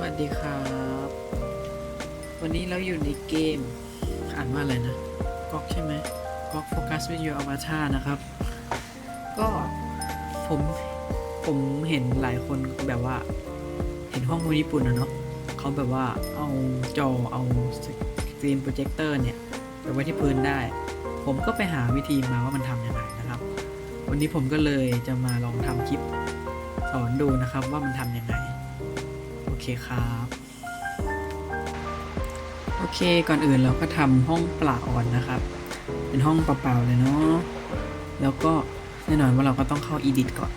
วัสดีครับ วันนี้เราอยู่ในเกม อ่านว่าอะไรนะก๊อกใช่ไหมก๊อกโฟกัสวิดีโออวตารนะครับ ก็ผมผมเห็นหลายคนแบบว่า เห็นห้องคนญี่ปุ่นนะเนาะเขาแบบว่าเอาจอเอาสกรีนโปรเจคเตอร์เนี่ยไปไว้ที่พื้นได้ ผมก็ไปหาวิธีมาว่ามันทำยังไงนะครับ วันนี้ผมก็เลยจะมาลองทำคลิปสอนดูนะครับว่ามันทำยังไง เคครับ โอเคก่อนอื่นเราก็ทำห้องเปล่าก่อนนะครับ เป็นห้องเปล่าๆเลยเนาะแล้วก็แน่นอนว่าเราก็ต้องเข้า edit ก่อน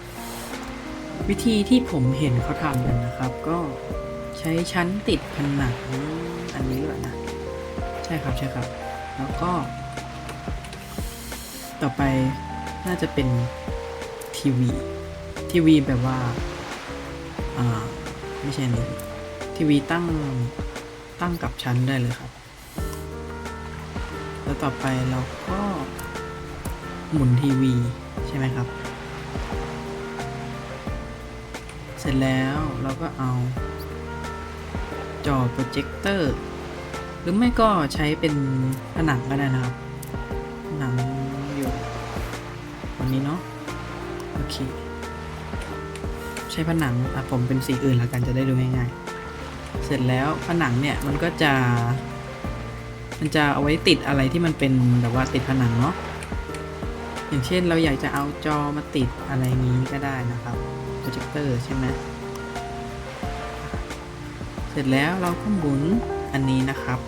วิธีที่ผมเห็นเขาทำกันนะครับ ก็ใช้ชั้นติดผนังอันนี้ด้วยนะ ใช่ครับใช่ครับ แล้วก็ ต่อไปน่าจะเป็นทีวีทีวีแบบว่า ไม่ใช่เลยทีวีตั้งตั้งกับชั้นได้เลยครับ แล้วต่อไปเราก็หมุนทีวีใช่ไหมครับ เสร็จแล้วเราก็เอา จอโปรเจคเตอร์หรือไม่ก็ใช้เป็นผนังก็ได้นะครับผนังอยู่วันนี้เนาะโอเค ใช้ผนังอะผมเป็นสีอื่นแล้วกันจะได้ดูง่ายๆ เสร็จแล้วผนังเนี่ยมันก็จะ มันจะเอาไว้ติดอะไรที่มันเป็นแบบว่าติดผนังเนาะอย่างเช่นเราอยากจะเอาจอมาติดอะไรงี้ก็ได้นะครับโปรเจคเตอร์ใช่ไหมเสร็จแล้วเราก็หมุนอันนี้นะครับ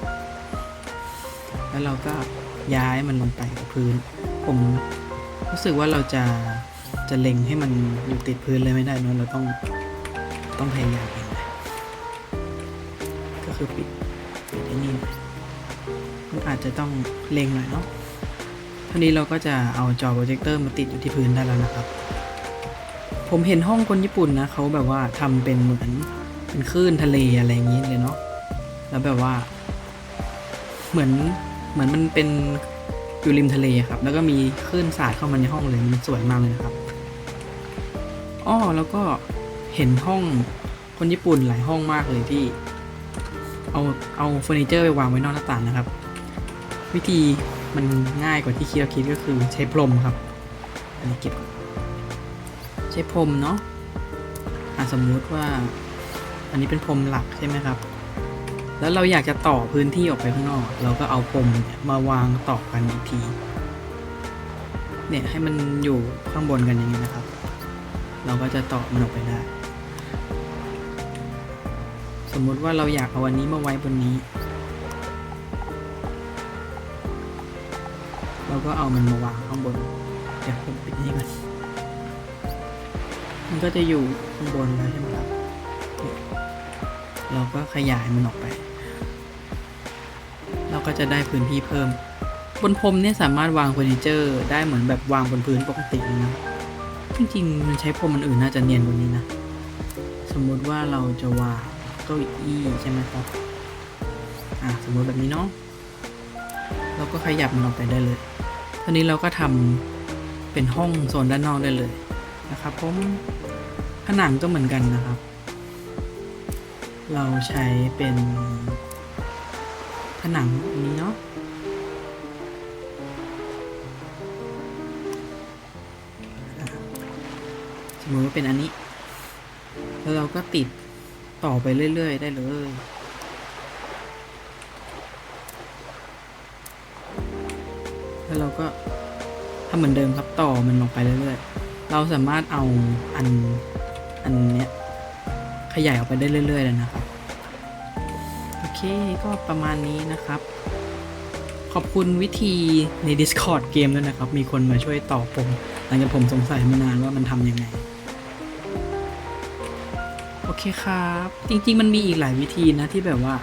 แล้วเราก็ย้ายมันลงไปกับพื้น ผมรู้สึกว่าเราจะ จะเล็งให้มันอยู่ติดพื้นเลยไม่ได้เนอะเราต้องต้องพยายามเองนะก็คือปิดปิดไอ้นี่มันอาจจะต้องเล็งหน่อยเนาะทีนี้เราก็จะเอาจอโปรเจคเตอร์มาติดอยู่ที่พื้นได้แล้วนะครับ ผมเห็นห้องคนญี่ปุ่นนะเขาแบบว่าทำเป็นเหมือนเป็นคลื่นทะเลอะไรอย่างนี้เลยเนาะแล้วแบบว่า เหมือนเหมือนมันเป็นอยู่ริมทะเลครับ แล้วก็มีคลื่นสาดเข้ามาในห้องเลยมันสวยมากเลยนะครับ อ้อแล้วก็เห็นห้องคนญี่ปุ่นหลายห้องมากเลยที่ เอาเอาเฟอร์นิเจอร์ไปวางไว้นอกหน้าต่างนะครับ วิธีมันง่ายกว่าที่คิดเราคิดก็คือใช้พรมครับ อันนี้เก็บ ใช้พรมเนาะอะสมมุติว่า อันนี้เป็นพรมหลักใช่ไหมครับ แล้วเราอยากจะต่อพื้นที่ออกไปข้างนอก เราก็เอาพรมมาวางต่อกันอีกที เนี่ยให้มันอยู่ข้างบนกันอย่างนี้นะครับ เราก็จะต่อมันออกไปได้ สมมติว่าเราอยากเอาวันนี้มาไว้บนนี้ เราก็เอามันมาวางข้างบนเดี๋ยวผมปิดนี่ก่อนมันก็จะอยู่ข้างบนแล้วใช่ไหมครับเราก็ขยายมันออกไป เราก็จะได้พื้นที่เพิ่ม บนพรมเนี่ยสามารถวางเฟอร์นิเจอร์ได้เหมือนแบบวางบนพื้นปกติเลยนะ จริงๆมันใช้พรมอันอื่นน่าจะเนียนกว่านี้นะ สมมุติว่าเราจะวางเก้าอี้ใช่ไหมครับ อะสมมติแบบนี้เนาะเราก็ขยับมันออกไปได้เลยทีนี้เราก็ทำเป็นห้องโซนด้านนอกได้เลยนะครับผมผนังก็เหมือนกันนะครับ เราใช้เป็นผนังนี้เนาะ สมมติว่าเป็นอันนี้ แล้วเราก็ติดต่อไปเรื่อย ๆ ได้เลยแล้วเราก็ทำเหมือนเดิมครับต่อมันลงไปเรื่อยๆ เราสามารถเอาอันอันเนี้ยขยายออกไปได้เรื่อยๆเลยนะครับ โอเคก็ประมาณนี้นะครับ ขอบคุณวิธีใน Discord เกมด้วยนะครับ มีคนมาช่วยตอบผม หลังจากผมสงสัยมานานว่ามันทำยังไง โอเคครับ จริง ๆ มันมีอีกหลายวิธีนะที่แบบว่า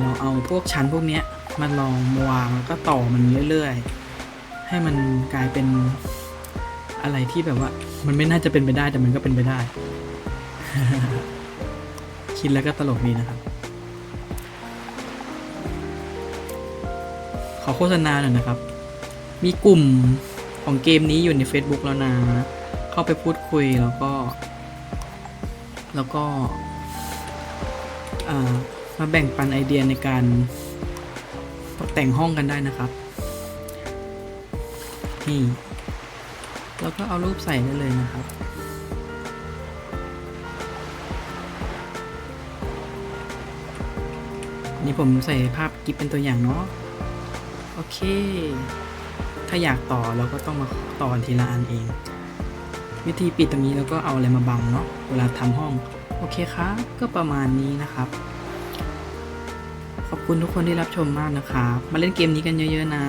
เราเอาพวกชั้นพวกเนี้ยมาลองวางแล้วก็ต่อมันเรื่อยๆ ให้มันกลายเป็นอะไรที่แบบว่า มันไม่น่าจะเป็นไปได้แต่มันก็เป็นไปได้ คิดแล้วก็ตลกดีนะครับ ขอโฆษณาหน่อยนะครับ มีกลุ่มของเกมนี้อยู่ใน Facebook แล้วนะ เข้าไปพูดคุยแล้วก็ แล้วก็มาแบ่งปันไอเดียในการตกแต่งห้องกันได้นะครับ นี่ แล้วก็เอารูปใส่ได้เลยนะครับ นี่ผมใส่ภาพกิฟเป็นตัวอย่างเนาะ โอเค ถ้าอยากต่อเราก็ต้องมาต่อทีละอันเอง วิธีปิดตรงนี้แล้วก็เอาอะไรมาบังเนาะเวลาทำห้อง โอเคครับก็ประมาณนี้นะครับ ขอบคุณทุกคนที่รับชมมากนะครับ มาเล่นเกมนี้กันเยอะ ๆ นะ